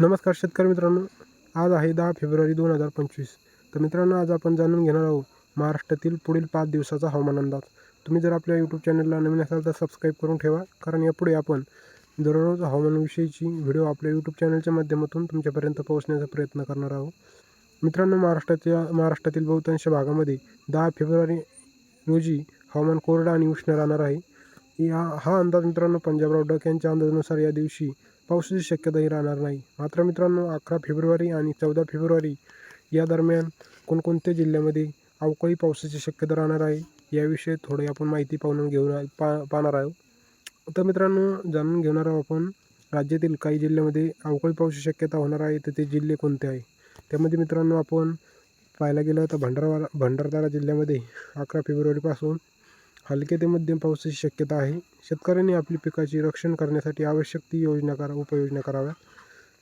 नमस्कार शेतकरी मित्रांनो. आज आहे दहा फेब्रुवारी दोन हजार पंचवीस. तर मित्रांनो आज आपण जाणून घेणार आहोत महाराष्ट्रातील पुढील पाच दिवसाचा हवामान अंदाज. तुम्ही जर आपल्या यूट्यूब चॅनलला नवीन असाल तर सबस्क्राईब करून ठेवा. कारण यापुढे आपण दररोज हवामानाविषयीची व्हिडिओ आपल्या यूट्यूब चॅनलच्या माध्यमातून तुमच्यापर्यंत पोहोचण्याचा प्रयत्न करणार आहोत. मित्रांनो महाराष्ट्राच्या महाराष्ट्रातील बहुतांश भागामध्ये दहा फेब्रुवारी रोजी हवामान कोरडं आणि उष्ण राहणार आहे. या हा अंदाज मित्रांनो पंजाबराव डक यांच्या अंदाजानुसार या दिवशी पावसाची शक्यताही राहणार नाही. मात्र मित्रांनो अकरा फेब्रुवारी आणि चौदा फेब्रुवारी या दरम्यान कोणकोणत्या जिल्ह्यामध्ये अवकाळी पावसाची शक्यता राहणार आहे याविषयी थोडी आपण माहिती पाहून घेऊन पा पाहणार आहोत. तर मित्रांनो जाणून घेणार आहोत आपण राज्यातील काही जिल्ह्यामध्ये अवकाळी पावसाची शक्यता होणार आहे तर ते जिल्हे कोणते आहे? त्यामध्ये मित्रांनो आपण पाहायला गेलं तर भंडारा भंडारदारा जिल्ह्यामध्ये अकरा फेब्रुवारीपासून हलके ते मध्यम पावसाची शक्यता आहे. शेतकऱ्यांनी आपली पिकाची रक्षण करण्यासाठी आवश्यक ती योजना करा उपाययोजना कराव्या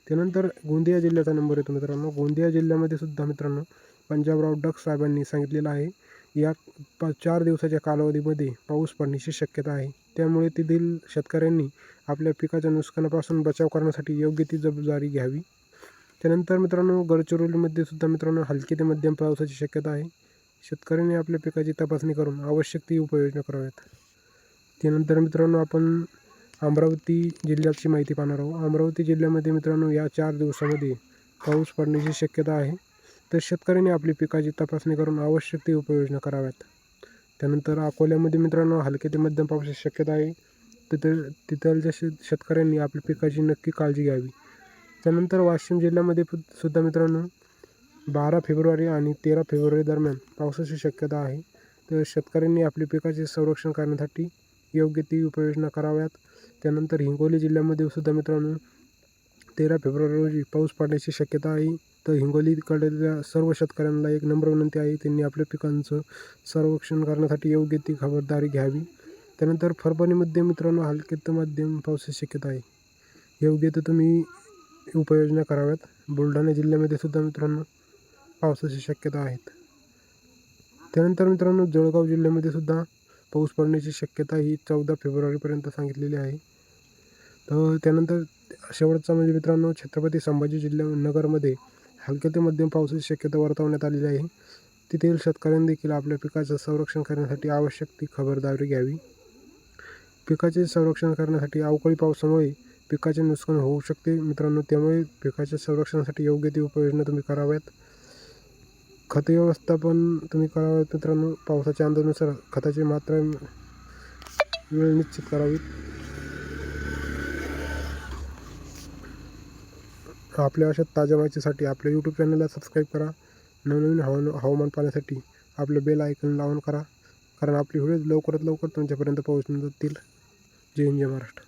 त्यानंतर गोंदिया जिल्ह्याचा नंबर येतो मित्रांनो. गोंदिया जिल्ह्यामध्ये सुद्धा मित्रांनो पंजाबराव डक साहेबांनी सांगितलेलं आहे या पा चार दिवसाच्या कालावधीमध्ये पाऊस पडण्याची शक्यता आहे. त्यामुळे तेथील शेतकऱ्यांनी आपल्या पिकाच्या नुकसानापासून बचाव करण्यासाठी योग्य ती जबाबदारी घ्यावी. त्यानंतर मित्रांनो गडचिरोलीमध्ये सुद्धा मित्रांनो हलकी ते मध्यम पावसाची शक्यता आहे. शेतकऱ्यांनी आपल्या पिकाची तपासणी करून आवश्यक ती उपाययोजना कराव्यात. त्यानंतर मित्रांनो आपण अमरावती जिल्ह्याची माहिती पाहणार आहोत. अमरावती जिल्ह्यामध्ये मित्रांनो या चार दिवसामध्ये पाऊस पडण्याची शक्यता आहे. तर शेतकऱ्यांनी आपली पिकाची तपासणी करून आवश्यक ती उपाययोजना कराव्यात. त्यानंतर अकोल्यामध्ये मित्रांनो हलके ते मध्यम पावसाची शक्यता आहे. तिथं तिथलच्या शेत शेतकऱ्यांनी आपल्या पिकाची नक्की काळजी घ्यावी. त्यानंतर वाशिम जिल्ह्यामध्ये सुद्धा मित्रांनो बारा फेब्रुवारी आणि तेरा फेब्रुवारी दरम्यान पावसाची शक्यता आहे. तर शेतकऱ्यांनी आपली पिकाचे संरक्षण करण्यासाठी योग्य ती उपाययोजना कराव्यात. त्यानंतर हिंगोली जिल्ह्यामध्ये सुद्धा मित्रांनो तेरा फेब्रुवारी रोजी पाऊस पडण्याची शक्यता आहे. तर हिंगोलीकडल्या सर्व शेतकऱ्यांना एक नम्र विनंती आहे त्यांनी आपल्या पिकांचं संरक्षण करण्यासाठी योग्य ती खबरदारी घ्यावी. त्यानंतर फरवरीमध्ये मित्रांनो हलके तर मध्यम पावसाची शक्यता आहे. योग्य तर तुम्ही उपाययोजना कराव्यात. बुलढाणा जिल्ह्यामध्ये सुद्धा मित्रांनो पावसाची शक्यता आहेत. त्यानंतर मित्रांनो जळगाव जिल्ह्यामध्ये सुद्धा पाऊस पडण्याची शक्यता ही चौदा फेब्रुवारीपर्यंत सांगितलेली आहे. तर त्यानंतर शेवटचा म्हणजे मित्रांनो छत्रपती संभाजी जिल्ह्या नगरमध्ये हलक्या ते मध्यम पावसाची शक्यता वर्तवण्यात आलेली आहे. तेथील शेतकऱ्यांनी देखील आपल्या पिकाचं संरक्षण करण्यासाठी आवश्यक ती खबरदारी घ्यावी. पिकाचे संरक्षण करण्यासाठी अवकाळी पावसामुळे पिकाचे नुकसान होऊ शकते. मित्रांनो त्यामुळे पिकाच्या संरक्षणासाठी योग्य ती उपाययोजना तुम्ही कराव्यात. खत व्यवस्थापन तुम्ही करावं मित्रांनो. पावसाच्या अंदाजानुसार खताची मात्रा वेळ निश्चित करावी. आपल्या अशा ताज्या माहितीसाठी आपल्या यूट्यूब चॅनलला सबस्क्राईब करा. नवनवीन हवा हवामान पाहण्यासाठी आपलं बेल ऐकून लावून करा. कारण आपली व्हिडिओ लवकरात लवकर तुमच्यापर्यंत पोहोचून जातील. जय हिंद जय महाराष्ट्र.